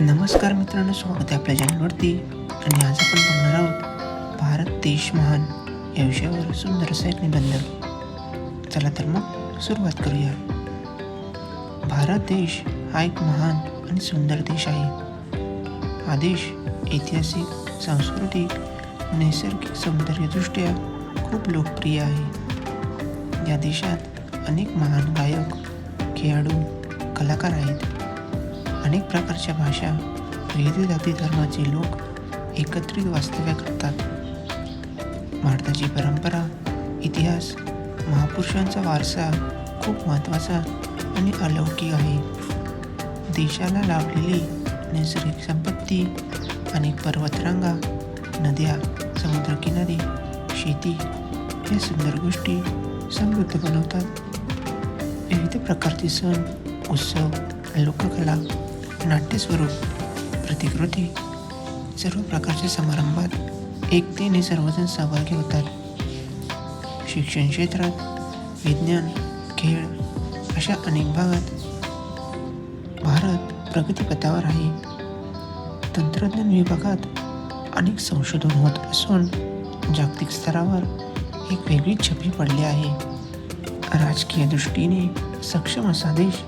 नमस्कार मित्रांनो स्वागत आहे आपल्या चॅनलवरती आणि आज आपण बोलणार आहोत भारत देश महान या विषयावर सुंदर असा एक निबंध. चला तर मग सुरुवात करूया. भारत देश हा एक महान आणि सुंदर देश आहे. हा देश ऐतिहासिक सांस्कृतिक नैसर्गिक सौंदर्यदृष्ट्या खूप लोकप्रिय आहे. या देशात अनेक महान गायक खेळाडू कलाकार आहेत. अनेक प्रकारच्या भाषा विविध जाती धर्माचे लोक एकत्रित वास्तव्य करतात. भारताची परंपरा इतिहास महापुरुषांचा वारसा खूप महत्त्वाचा आणि अलौकिक आहे. देशाला लाभलेली नैसर्गिक संपत्ती अनेक पर्वतरांगा नद्या समुद्रकिनारी शेती या सुंदर गोष्टी समृद्ध बनवतात. विविध प्रकारचे सण उत्सव लोककला नाट्यस्वरूप प्रतिकृती सर्व प्रकारच्या समारंभात एकतेने सर्वजण सहभागी होतात. शिक्षण क्षेत्रात विज्ञान खेळ अशा अनेक भागात भारत प्रगतीपथावर आहे. तंत्रज्ञान विभागात अनेक संशोधन होत असून जागतिक स्तरावर एक वेगळी छपी पडली आहे. राजकीय दृष्टीने सक्षम असा देश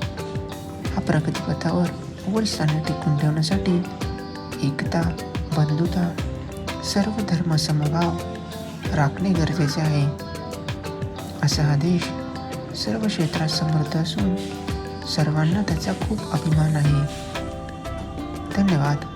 हा प्रगतीपथावर अव्वल स्थानी टिकून ठेवण्यासाठी एकता बंधुता सर्व धर्म समभाव राखणे गरजेचे आहे. असा हा देश सर्व क्षेत्रात समृद्ध असून सर्वांना त्याचा खूप अभिमान आहे. धन्यवाद.